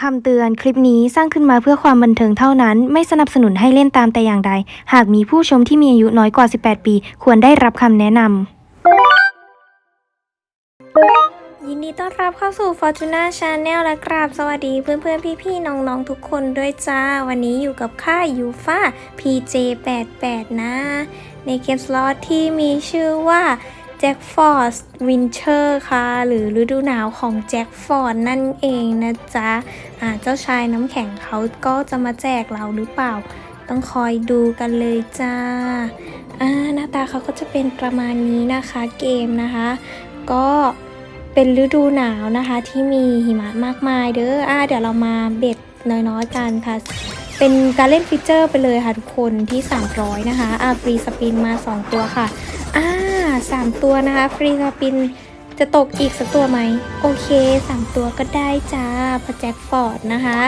คำเตือนคลิปนี้สร้างขึ้นมาเพื่อความบันเทิงเท่านั้น ไม่สนับสนุนให้เล่นตามแต่อย่างใด หากมีผู้ชมที่มีอายุน้อยกว่า 18 ปี ควรได้รับคำแนะนำ ยินดีต้อนรับเข้าสู่ Fortuna Channel และกราบสวัสดีเพื่อนๆ พี่ๆ น้องๆ ทุกคนด้วยจ้า วันนี้อยู่กับค่ายยูฟ่า PJ88 นะ ในเกมสล็อตที่มีชื่อว่า Jack Force Winter ค่ะ หรือฤดูหนาวของ Jack Force นั่นเองนะจ๊ะอ่าเจ้าชายน้ำแข็งเขาก็จะมาแจกเราหรือเปล่า ต้องคอยดูกันเลยจ้าอ่าหน้าตาเขาก็จะเป็นประมาณนี้นะคะเกมนะคะ ก็เป็นฤดูหนาวนะคะที่มีหิมะมากมายเด้ออ่าเดี๋ยวเรามาเบ็ดน้อยๆกันค่ะ เป็นการเล่นฟีเจอร์ไปเลยค่ะทุกคนที่ 300 นะคะ อ่าฟรีสปินมา 2 ตัวค่ะอ่า 3 ตัวนะคะ ฟรีสปินจะตกอีกสักตัวไหม โอเค 3 ตัวก็ได้จ้าพระแจ็คฟอร์ดนะคะ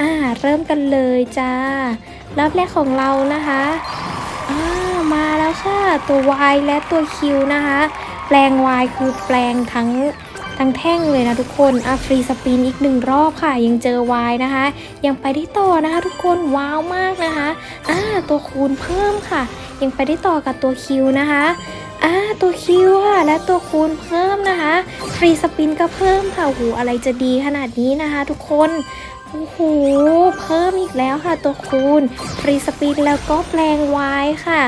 อ่า เริ่มกันเลยจ้ารอบแรกของเรานะคะอ่ามาแล้วค่ะ ตัว Y และตัว Q นะคะ แปลง Y คือแปลงทั้งทั้งแท่งเลยนะทุกคนอะฟรีสปินอีกหนึ่งรอบค่ะ ยังเจอ Y นะคะ ยังไปได้ต่อนะคะทุกคนว้าวมากนะคะอ่าตัวคูณเพิ่มค่ะ ยังไปได้ต่อกับตัว Q นะคะ อ่าตัว Q ค่ะและตัวคูณเพิ่มนะคะ ฟรีสปินก็เพิ่มค่ะโหอะไรจะดีขนาดนี้นะคะทุกคนโอ้โหเพิ่มอีกแล้วค่ะตัวคูณ ฟรีสปินแล้วก็แปลง Y ค่ะ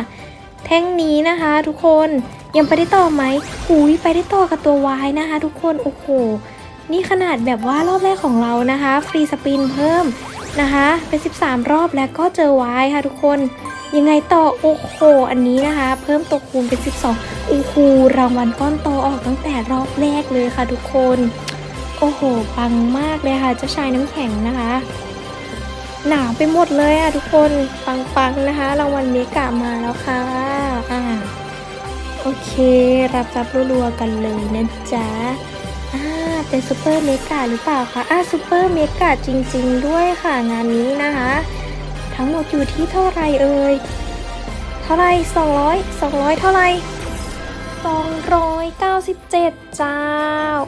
แท่งนี้นะคะทุกคนยังไปได้ต่อไหมหูยไปได้ต่อกับตัว Y นะคะ ทุกคนโอ้โหนี่ขนาดแบบว่ารอบแรกของเรานะคะ ฟรีสปินเพิ่มนะคะ เป็น 13 รอบแล้วก็เจอ Y ค่ะทุกคน ยังไงต่อโอ้โหอันนี้นะคะ เพิ่มตัวคูณเป็น 12โอ้โหรางวัลก้อนโตออกตั้งแต่รอบแรกเลยค่ะทุกคน โอ้โหปังมากเลยค่ะเจ้าชายน้ำแข็งนะคะ หนาวไปหมดเลยอะทุกคนปังๆนะคะ รางวัลเมกามาแล้วค่ะอ่าโอเค รับรับรัวๆกันเลยนะจ๊ะอ่าเป็นซูเปอร์เมกาหรือเปล่าคะอ่าซูเปอร์เมกาจริง ๆ ด้วยค่ะงานนี้นะคะ ทั้งหมดอยู่ที่เท่าไรเอ่ย เท่าไร200 200 เท่าไร297 จ้า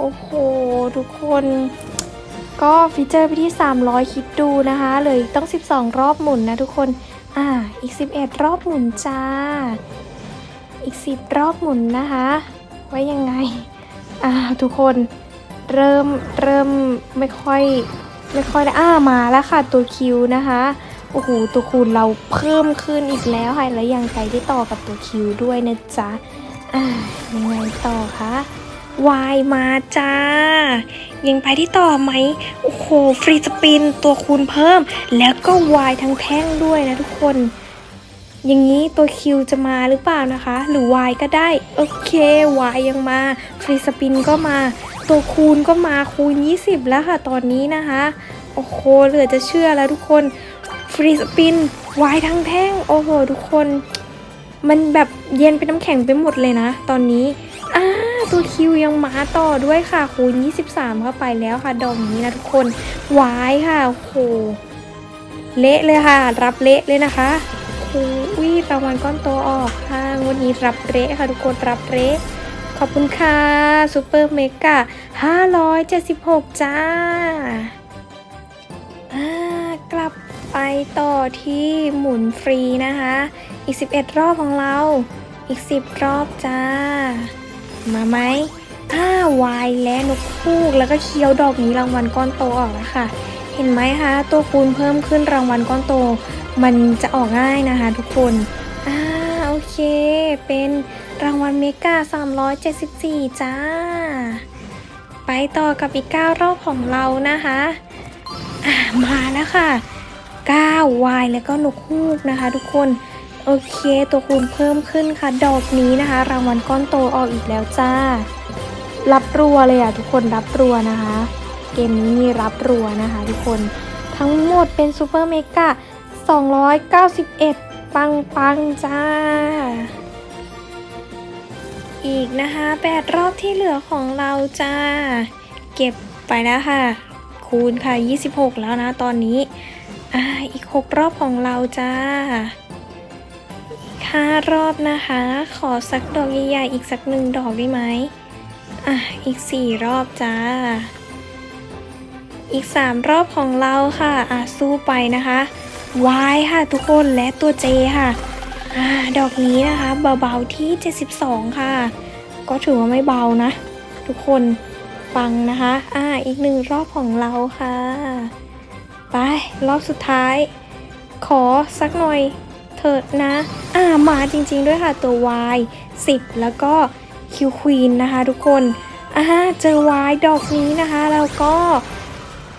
โอ้โห ทุกคน ก็ฟีเจอร์ไปที่ 300 คิดดูนะคะ เลยต้อง 12 รอบหมุนนะทุกคน อ่า อีก 11 รอบหมุนจ้า อีก 10 รอบหมุนนะคะ ไว้ยังไง อ่า ทุกคน เริ่ม เริ่มไม่ค่อย ไม่ค่อยได้อ่า มาแล้วค่ะ ตัวคิวนะคะ โอ้โหตัวคูณเราเพิ่มขึ้นอีกแล้วค่ะและยังไปได้ต่อกับตัวคิวด้วยนะจ๊ะอ่ายังไงต่อคะวายมาจ้า ยังไปที่ต่อไหม โอ้โห ฟรีสปินตัวคูณเพิ่ม แล้วก็วายทั้งแท่งด้วยนะทุกคน อย่างนี้ตัวคิวจะมาหรือเปล่านะคะ หรือวายก็ได้ โอเควายยังมา ฟรีสปินก็มา ตัวคูณก็มาคูณ 20 แล้วค่ะตอนนี้นะคะ โอ้โห เหลือจะเชื่อแล้วทุกคน ฟรีสปินวายทั้งแท่ง โอ้โห ทุกคน มันแบบเย็นเป็นน้ำแข็งไปหมดเลยนะ ตอนนี้อ่าตัวคิวยังมาต่อด้วยค่ะคูณ23 เข้าไปแล้วค่ะ ดอกนี้นะทุกคนวายค่ะ โอ้โห เละเลยค่ะ รับเละเลยนะคะโอ้ยรางวัลก้อนโตออกค่ะวันนี้รับเละค่ะทุกคนรับเละขอบคุณค่ะซูเปอร์เมกะ576 จ้าอ่ากลับ ไปต่อที่หมุนฟรีนะคะ อีก 11 รอบของเรา อีก 10 รอบจ้า มาไหมอ้าวายและนกคูกแล้วก็เคี้ยวดอกนี้รางวัลก้อนโตออกแล้วค่ะ เห็นไหมคะ ตัวคูณเพิ่มขึ้นรางวัลก้อนโต มันจะออกง่ายนะคะทุกคนอ่าโอเค เป็นรางวัลเมกา374 จ้า ไปต่อกับอีก 9 รอบของเรานะคะ อ่ามาแล้วค่ะ 9วายแล้วก็นกฮูกนะคะ ทุกคนโอเค ตัวคูณเพิ่มขึ้นค่ะ ดอกนี้นะคะ รางวัลก้อนโตออกอีกแล้วจ้า รับรัวเลยอะทุกคนรับรัวนะคะ เกมนี้มีรับรัวนะคะ ทุกคนทั้งหมดเป็นซูเปอร์เมกะ291 ปังปังจ้า อีกนะคะ 8 รอบที่เหลือของเราจ้า เก็บไปแล้วค่ะ คูณค่ะ 26 แล้วนะตอนนี้ อ่าอีก6รอบของเราจ้าอีก5รอบนะคะ ขอสักดอกใหญ่ๆอีกสักหนึ่งดอกได้ไหมอะอีก4รอบจ้า อีก3รอบของเราค่ะอะสู้ไปนะคะวายค่ะทุกคนและตัวเจค่ะอ่าดอกนี้นะคะเบาๆที่ 72 ค่ะ ก็ถือว่าไม่เบานะ ทุกคนฟังนะคะ อ่าอีกหนึ่งรอบของเราค่ะ ไป รอบสุดท้าย ขอสักหน่อยเถิดนะ อ่ามาจริงๆด้วยค่ะตัว Y 10 แล้วก็คิวควีนนะคะทุกคนอ่าเจอ Y ดอกนี้นะคะ แล้วก็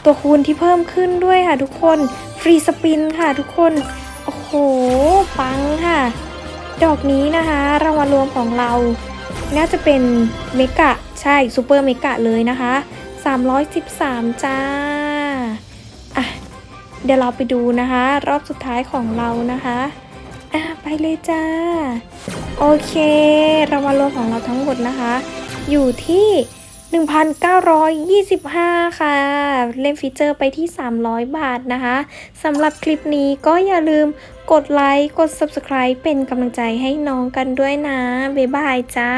ตัวคูณที่เพิ่มขึ้นด้วยค่ะทุกคน ฟรีสปินค่ะทุกคน โอ้โห ปังค่ะ ดอกนี้นะคะ รางวัลรวมของเรา น่าจะเป็นเมกะ ใช่ซูเปอร์เมกะเลยนะคะ 313 จ้า อะ เดี๋ยวเราไปดูนะคะ รอบสุดท้ายของเรานะคะอะไปเลยจ้า โอเครางวัลรวมของเราทั้งหมดนะคะ อยู่ที่1,925 ค่ะ เล่นฟีเจอร์ไปที่ 300 บาทนะคะสำหรับคลิปนี้ก็อย่าลืมกดไลค์ กด Subscribe เป็นกำลังใจให้น้องกันด้วยนะ บ๊ายบายจ้า